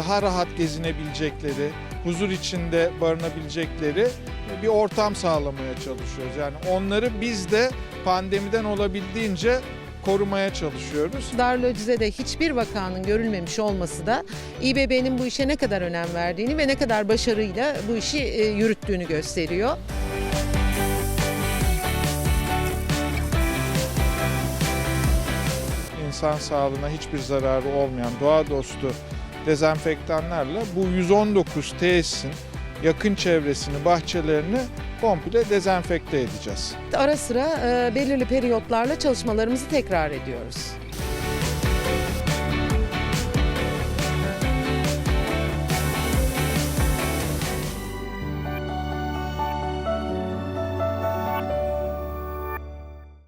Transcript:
daha rahat gezinebilecekleri, huzur içinde barınabilecekleri bir ortam sağlamaya çalışıyoruz. Yani onları biz de pandemiden olabildiğince korumaya çalışıyoruz. Darülacizede hiçbir vakanın görülmemiş olması da İBB'nin bu işe ne kadar önem verdiğini ve ne kadar başarıyla bu işi e, yürüttüğünü gösteriyor. İnsan sağlığına hiçbir zararı olmayan doğa dostu dezenfektanlarla bu 119 tesisin yakın çevresini, bahçelerini komple dezenfekte edeceğiz. Ara sıra e, belirli periyotlarla çalışmalarımızı tekrar ediyoruz.